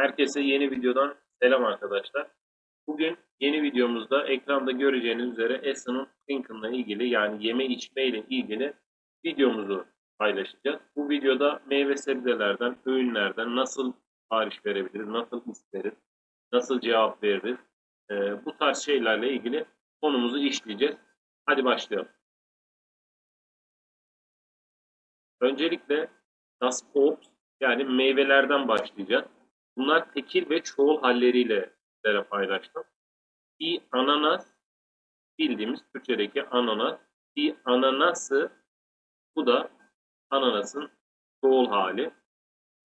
Herkese yeni videodan selam arkadaşlar. Bugün yeni videomuzda ekranda göreceğiniz üzere Essa'nın Thinkin'la ilgili yani yeme içme ile ilgili videomuzu paylaşacağız. Bu videoda meyve sebzelerden, öğünlerden nasıl tarif verebiliriz, nasıl isteriz, nasıl cevap veririz, ee, bu tarz şeylerle ilgili konumuzu işleyeceğiz. Hadi başlayalım. Öncelikle Das Obst yani meyvelerden başlayacağız. Bunlar tekil ve çoğul halleriyle sizlere paylaştım. Bir ananas, bildiğimiz Türkçedeki ananas. Bir ananası, bu da ananasın çoğul hali.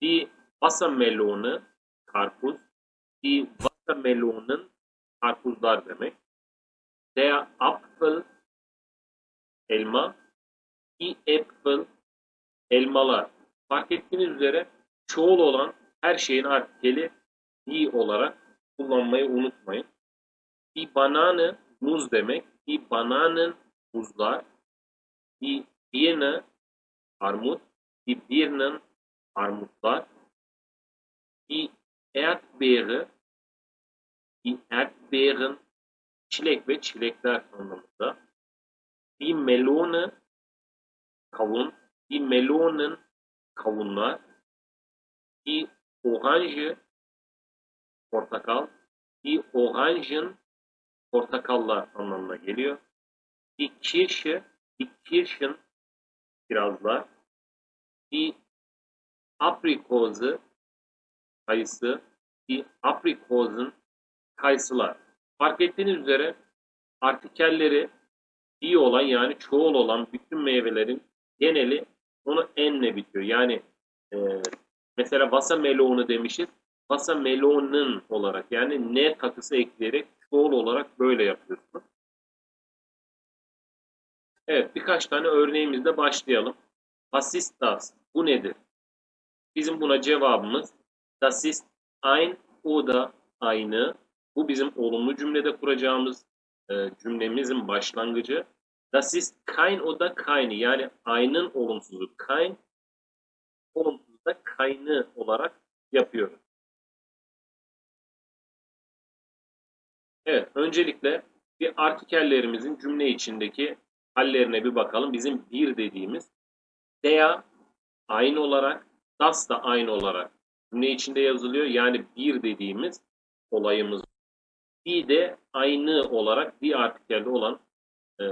Bir watermelonu, karpuz. Bir watermelonun karpuzlar demek. Der Apfel, elma. Die Äpfel, elmalar. Fark ettiğiniz üzere çoğul olan her şeyin artikeli die olarak kullanmayı unutmayın. Die Banane muz demek. Die Bananen muzlar. Die Birne armut. Die Birnen armutlar. Die Erdbeere die Erdbeeren çilek ve çilekler anlamında. Die Melone kavun. Die Melonen kavunlar. Die Orange portakal. Die Orangen portakallar anlamına geliyor. Die Kirsche, die Kirschen kirazlar. Die Aprikose kayısı. Die Aprikosen kayısılar. Fark ettiğiniz üzere artikelleri iyi olan yani çoğul olan bütün meyvelerin geneli onu enle bitiyor. Yani e, mesela watermelonu demişiz. Watermelonun olarak yani ne takısı ekleyerek çoğul olarak böyle yapıyorsunuz. Evet birkaç tane örneğimizle başlayalım. Was ist das? Bu nedir? Bizim buna cevabımız das ist ein oder eine. Bu bizim olumlu cümlede kuracağımız e, cümlemizin başlangıcı. Das ist kein oder keine yani aynın olumsuzu kein olumsuzu keine olarak yapıyoruz. Evet, öncelikle bir artikellerimizin cümle içindeki hallerine bir bakalım. Bizim bir dediğimiz der aynı olarak, das da aynı olarak cümle içinde yazılıyor. Yani bir dediğimiz olayımız. Die de aynı olarak bir artikelde olan e,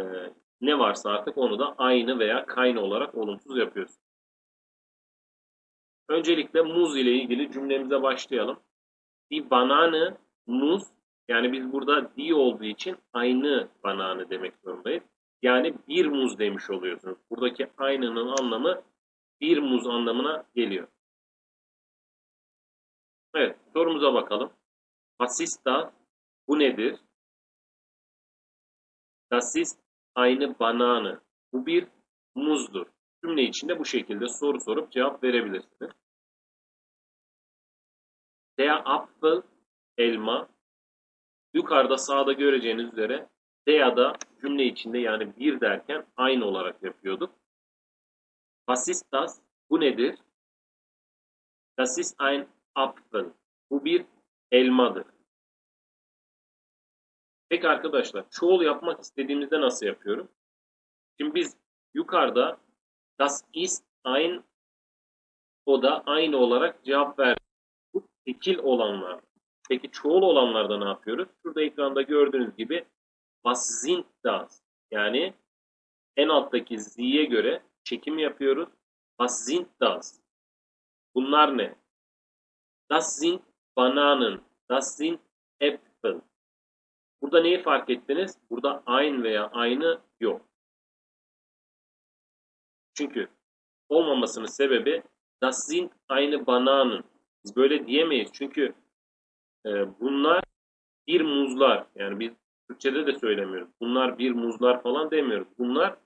ne varsa artık onu da aynı veya kayn olarak olumsuz yapıyoruz. Öncelikle muz ile ilgili cümlemize başlayalım. Die Banane, muz. Yani biz burada die olduğu için aynı bananı demek zorundayız. Yani bir muz demiş oluyorsunuz. Buradaki aynının anlamı bir muz anlamına geliyor. Evet, sorumuza bakalım. Fasista bu nedir? Das eine Banane. Bu bir muzdur. Cümle içinde bu şekilde soru sorup cevap verebilirsiniz. Der Apfel elma. Yukarıda sağda göreceğiniz üzere der da cümle içinde yani bir derken aynı olarak yapıyorduk. Was ist das? Bu nedir? Das ist ein Apfel. Bu bir elmadır. Peki arkadaşlar çoğul yapmak istediğimizde nasıl yapıyorum? Şimdi biz yukarıda das ist ein o da aynı olarak cevap verdik. Bu tekil olanlar. Peki çoğul olanlarda ne yapıyoruz? Şurada ekranda gördüğünüz gibi was sind das? Yani en alttaki z'ye göre çekim yapıyoruz. Was sind das? Bunlar ne? Das sind Bananen. Das sind Äpfel. Burada neyi fark ettiniz? Burada aynı veya aynı yok. Çünkü olmamasının sebebi das sind eine Bananen. Biz böyle diyemeyiz. Çünkü e, bunlar bir muzlar. Yani biz Türkçe'de de söylemiyoruz. Bunlar bir muzlar falan demiyoruz. Bunlar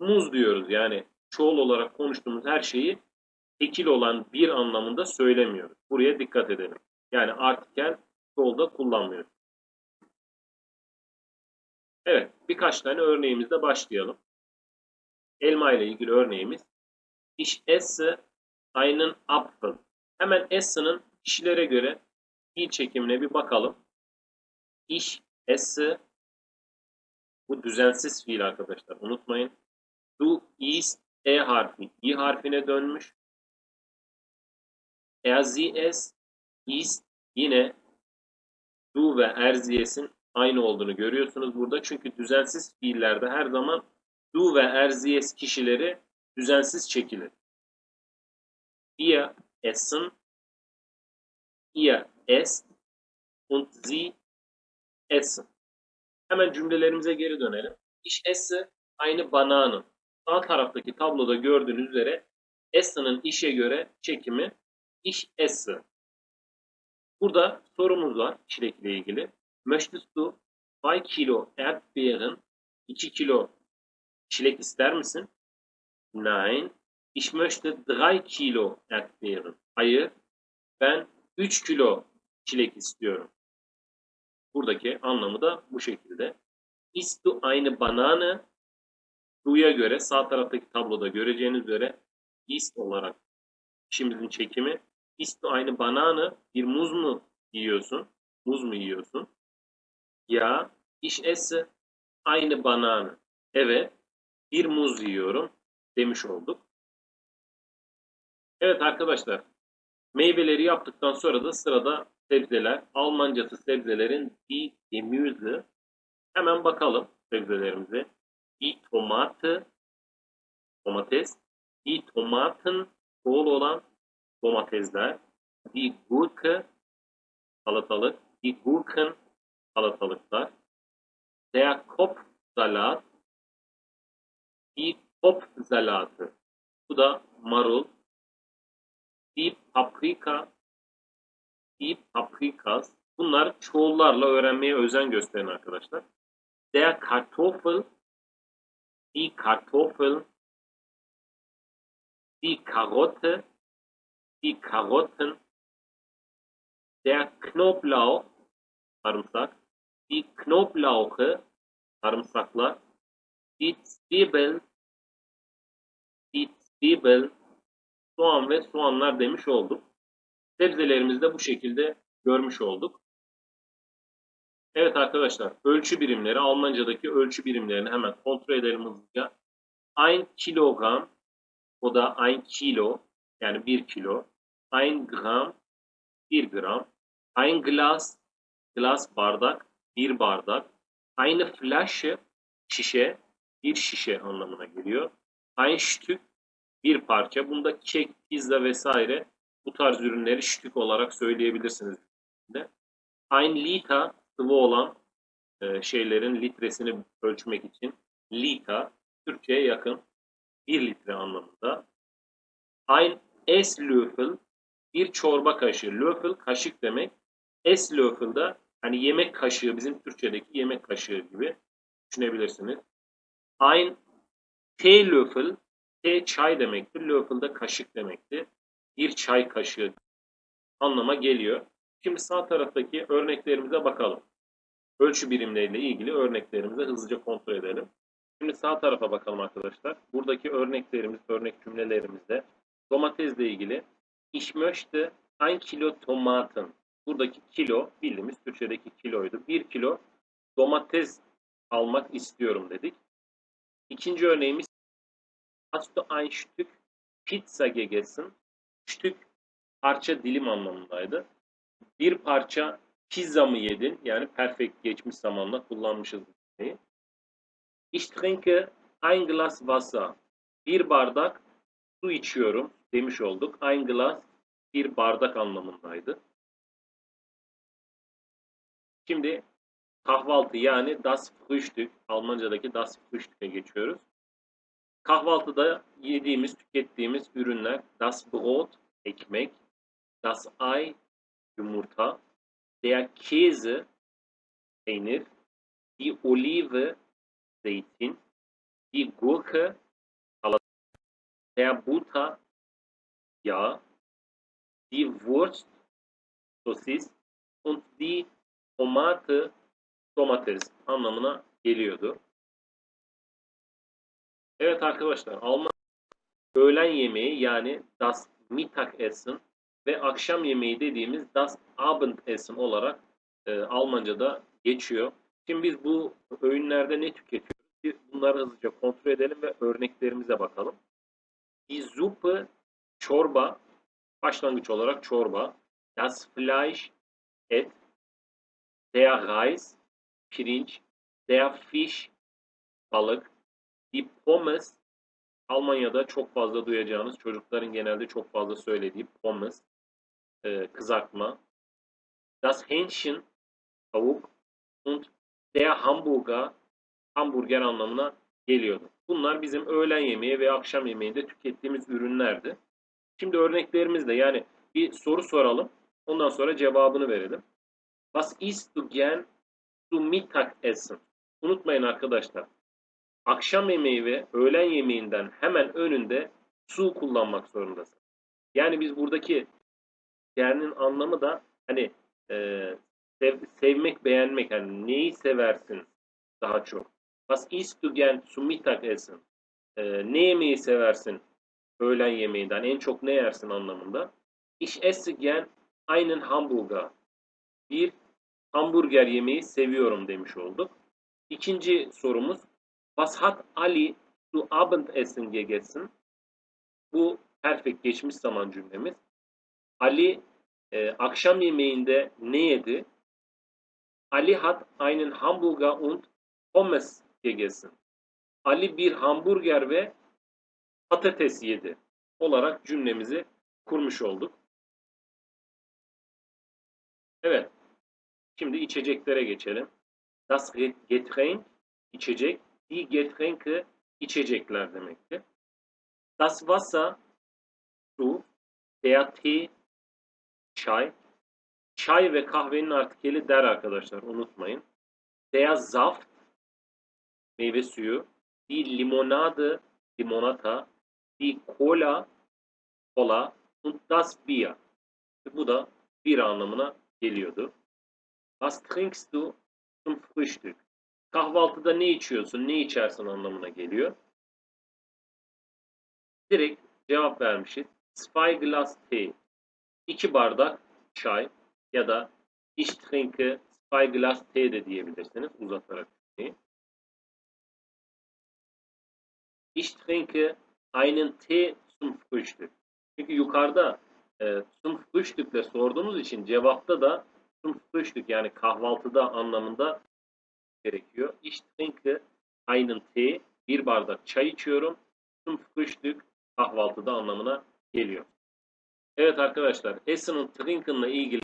muz diyoruz. Yani çoğul olarak konuştuğumuz her şeyi tekil olan bir anlamında söylemiyoruz. Buraya dikkat edelim. Yani artikel çoğulda kullanmıyoruz. Evet, birkaç tane örneğimizle başlayalım. Elma ile ilgili örneğimiz Ich esse einen Apfel. Hemen esse'nin kişilere göre fiil çekimine bir bakalım. Ich esse bu düzensiz fiil arkadaşlar. Unutmayın. Du ist E harfi. i harfine dönmüş. Er sie es ist yine du ve erziyes'in aynı olduğunu görüyorsunuz burada. Çünkü düzensiz fiillerde her zaman du ve erziyes kişileri düzensiz çekilir. Wir essen, ihr esst und sie essen. Hemen cümlelerimize geri dönelim. Ich esse aynı bananın. Sağ taraftaki tabloda gördüğünüz üzere essen'ın işe göre çekimi ich esse. Burada sorumuz var çilek ile ilgili. Möchtest du 2 kilo Erdbeeren 2 kilo çilek ister misin? Nein. Ich möchte 3 kilo Erdbeeren. Hayır. Ben 3 kilo çilek istiyorum. Buradaki anlamı da bu şekilde. Isst du eine Banane? Du'ya göre sağ taraftaki tabloda göreceğiniz üzere ist olarak işimizin çekimi. Isst du eine Banane? Bir muz mu yiyorsun? Muz mu yiyorsun? Ya, ich esse eine Banane. Evet, bir muz yiyorum demiş olduk. Evet arkadaşlar, meyveleri yaptıktan sonra da sırada sebzeler. Almancası sebzelerin die Gemüse. Hemen bakalım sebzelerimize. Die Tomate, domates. Die Tomaten, bol olan domatesler. Die Gurke, salatalık. Die Gurken, salatalıklar. Der Kopfsalat, die Kopfsalatı. Bu da marul. Die Paprika, die Paprikas. Bunlar çoğullarla öğrenmeye özen gösterin arkadaşlar. Der Kartoffel, die Kartoffel, die Karotte, die Karotten, der Knoblauch, sarımsak, die Knoblauche, sarımsaklar, die Zwiebel, die Zwiebel, soğan ve soğanlar demiş olduk. Sebzelerimizi de bu şekilde görmüş olduk. Evet arkadaşlar, ölçü birimleri, Almancadaki ölçü birimlerini hemen kontrol edelim hızlıca. 1 kilogram, o da 1 kilo, yani 1 kilo. 1 gram, 1 gram. 1 glas, glas bardak, 1 bardak. Eine Flasche, şişe, bir şişe anlamına geliyor. Ein Stück, bir parça. Bunda kek, pizza vesaire bu tarz ürünleri stück olarak söyleyebilirsiniz. Ein Liter, sıvı olan e, şeylerin litresini ölçmek için liter Türkçe'ye yakın 1 litre anlamında. Ein Esslöffel bir çorba kaşığı. Löffel kaşık demek. Esslöffel da hani yemek kaşığı bizim Türkçedeki yemek kaşığı gibi düşünebilirsiniz. Ein Teelöffel T çay demektir. Löffel de kaşık demektir. Bir çay kaşığı anlama geliyor. Şimdi sağ taraftaki örneklerimize bakalım. Ölçü birimleriyle ilgili örneklerimizi hızlıca kontrol edelim. Şimdi sağ tarafa bakalım arkadaşlar. Buradaki örneklerimiz, örnek cümlelerimizde domatesle ilgili Ich möchte 1 kilo Tomaten. Buradaki kilo bildiğimiz Türkçedeki kiloydu. 1 kilo domates almak istiyorum dedik. İkinci örneğimiz Hast du ein Stück Pizza gegessen? Stück parça dilim anlamındaydı. Bir parça pizza mı yedin? Yani perfect geçmiş zamanla kullanmışız bu cümleyi. Ich trinke ein Glas Wasser. Bir bardak su içiyorum demiş olduk. Ein Glas bir bardak anlamındaydı. Şimdi kahvaltı yani das Frühstück, Almancadaki das Frühstück'e geçiyoruz. Kahvaltıda yediğimiz, tükettiğimiz ürünler das Brot, ekmek, das Ei, yumurta, der Käse, peynir, die Olive, zeytin, die Gurke, salata, der Butter, yağ, die Wurst, sosis und die Tomate, domates anlamına geliyordu. Evet arkadaşlar Alman öğlen yemeği yani das Mittagessen ve akşam yemeği dediğimiz das Abendessen olarak e, Almanca'da geçiyor. Şimdi biz bu öğünlerde ne tüketiyoruz? Bir Bunları hızlıca kontrol edelim ve örneklerimize bakalım. Die Suppe, çorba, başlangıç olarak çorba. Das Fleisch, et. Der Reis, pirinç. Der Fisch, balık. Die Pommes, Almanya'da çok fazla duyacağınız, çocukların genelde çok fazla söylediği pommes, e, kızartma. Das Hähnchen, tavuk. Und der Hamburger, hamburger anlamına geliyordu. Bunlar bizim öğlen yemeği ve akşam yemeğinde tükettiğimiz ürünlerdi. Şimdi örneklerimizle yani bir soru soralım. Ondan sonra cevabını verelim. Was isst du gern zu Mittagessen? Unutmayın arkadaşlar. Akşam yemeği ve öğlen yemeğinden hemen önünde su kullanmak zorundasın. Yani biz buradaki yernin anlamı da hani e, sev, sevmek, beğenmek. Hani neyi seversin daha çok? Was isst du gern zu Mittagessen? E, ne yemeği seversin öğlen yemeğinden? En çok ne yersin anlamında. Ich esse gern einen Hamburger. Bir hamburger yemeği seviyorum demiş olduk. İkinci sorumuz Was hat Ali zu Abendessen gegessen? Bu perfect geçmiş zaman cümlemiz. Ali e, akşam yemeğinde ne yedi? Ali hat einen Hamburger und Pommes gegessen. Ali bir hamburger ve patates yedi olarak cümlemizi kurmuş olduk. Evet. Şimdi içeceklere geçelim. Das Getränk içecek. Die Getränke içecekler demektir. Das Wasser su. Der Tee çay. Çay ve kahvenin artikeli der arkadaşlar unutmayın. Der Saft meyve suyu. Die Limonade limonata. Die Cola kola. Und das Bier. Bu da bir anlamına geliyordu. Was trinkst du zum Frühstück? Kahvaltıda ne içiyorsun, ne içersin anlamına geliyor. Direkt cevap vermişiz. Zwei Glas Tee. İki bardak çay ya da ich trinke zwei Glas Tee de diyebilirsiniz uzatarak. Ich trinke einen Tee zum Frühstück. Çünkü yukarıda e, zum Frühstück'le sorduğumuz için cevapta da Frühstück yani kahvaltıda anlamında gerekiyor. Ich trinke einen Tee, bir bardak çay içiyorum. Zum Frühstück kahvaltıda anlamına geliyor. Evet arkadaşlar, Essen'ın Trinken'la ilgili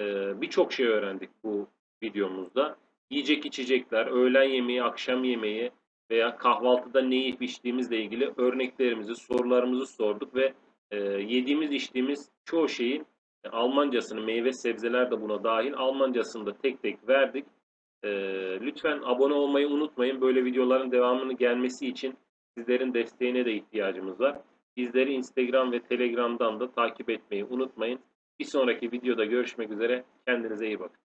e, birçok şey öğrendik bu videomuzda. Yiyecek içecekler, öğlen yemeği, akşam yemeği veya kahvaltıda ne yiyip içtiğimizle ilgili örneklerimizi, sorularımızı sorduk ve e, yediğimiz, içtiğimiz çoğu şeyin Almancasını, meyve sebzeler de buna dahil Almancasını da tek tek verdik. E, lütfen abone olmayı unutmayın. Böyle videoların devamını gelmesi için sizlerin desteğine de ihtiyacımız var. Bizleri Instagram ve Telegram'dan da takip etmeyi unutmayın. Bir sonraki videoda görüşmek üzere. Kendinize iyi bakın.